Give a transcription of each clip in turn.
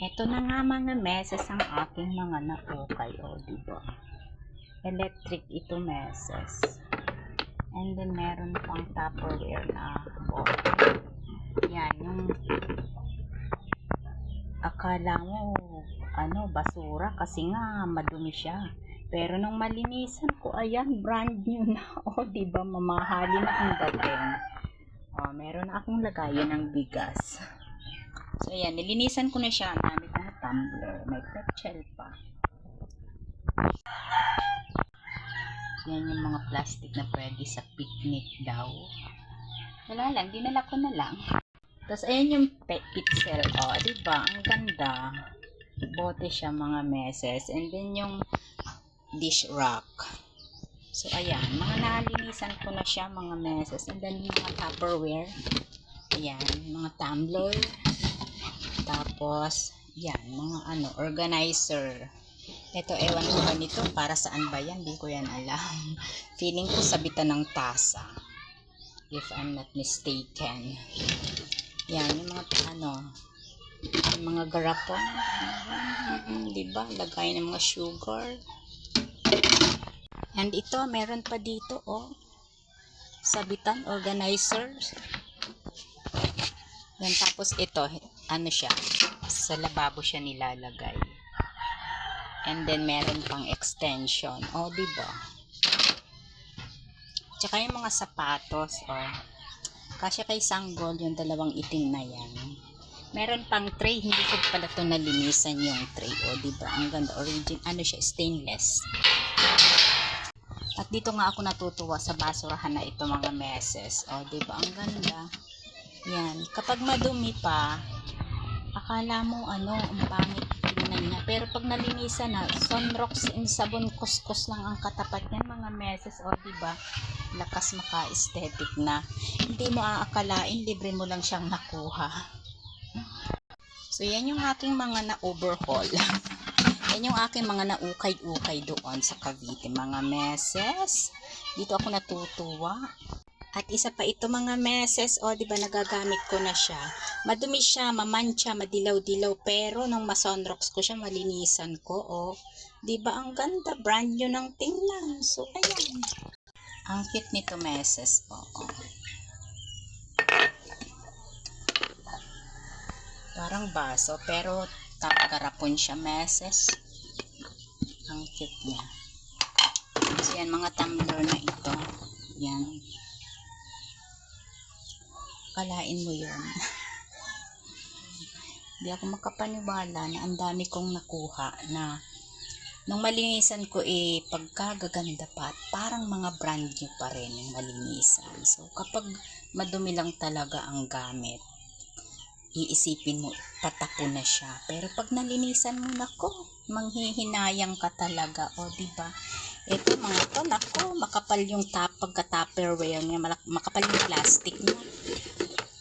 Ito na nga mga meses ang aking mga naukay, o, oh, diba? Electric ito meses. And then, meron pang Tupperware na bote. Yan, yung akala mo, ano, basura kasi nga madumi siya. Pero nung malinisan ko, ayan, brand new na. O, diba, mamahali na ang dating. O, meron na akong lagayan ng bigas. So, ayan, nilinisan ko na siya. Ang dami ko na tumbler. May pretzel pa. Yan yung mga plastic na pwede sa picnic daw. Wala lang, dinala ko na lang. Tapos, ayan yung pixel. O, diba? Ang ganda. Bote siya mga meses. And then, yung dish rack. So, ayan. Mga nalinisan ko na siya mga meses. And then, yung mga Tupperware. Ayan. Mga tumbler. Tapos, yan. Mga ano, organizer. Ito, ewan ko ba nito? Para saan ba yan? Di ko yan alam. Feeling ko sabitan ng tasa. If I'm not mistaken. Yan, yung mga ano, yung mga garapon. Mm, di ba? Lagay ng mga sugar. And ito, meron pa dito, oh. Sabitan, organizer. Yan, tapos ito, ano siya, sa lababo siya nilalagay. And then, meron pang extension. O, oh, diba? Tsaka yung mga sapatos, oh. Kasya kay Sanggol, yung dalawang itim na yan. Meron pang tray, hindi ko pala ito nalinisan yung tray. O, diba? Ang ganda. Origin, ano siya, stainless. At dito nga ako natutuwa sa basurahan na ito mga meses. O, diba? Ang ganda. Yan. Kapag madumi pa, akala mo ano, ang pangit tingnan niya. Pero pag nalinisan na, sunrocks and sabon kuskus lang ang katapat niyan mga meses. O, diba? Lakas maka-aesthetic na. Hindi mo aakalain, libre mo lang siyang nakuha. So, yan yung aking mga na-overhaul. yan yung aking mga naukay-ukay doon sa Cavite. Mga meses. Dito ako natutuwa. At isa pa ito mga meses, o di ba nagagamit ko na siya. Madumi siya, mamantsa, madilaw-dilaw, pero nung masonrox ko siya, malinisan ko, o. Di ba ang ganda, brand new ng tingnan. So, ayan. Ang cute nito meses, o. Parang baso, pero tagarapon siya meses. Ang cute niya. So, yan, mga tumbler na ito. Yan. Kalain mo yun. Hindi ako makapaniwala na ang dami kong nakuha na nung malinisan ko eh pagkagaganda pa at parang mga brand new pa rin yung malinisan. So kapag madumi lang talaga ang gamit, iisipin mo tatapon na siya. Pero pag nalinisan mo nako, manghihinayang ka talaga. O di ba? Ito mga to, nako, makapal yung tap pagka-tupperware niya, makapal yung plastic niya.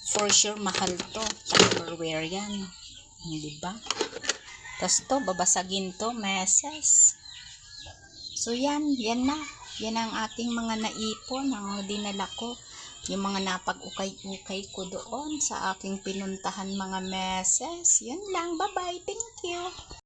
For sure, mahal to. Tupperware yan. Di ba? Tapos to, babasagin to, meses. So yan, yan na. Yan ang ating mga naipon, ang dinala ko. Yung mga napag-ukay-ukay ko doon sa aking pinuntahan mga meses. Yan lang. Bye-bye. Thank you.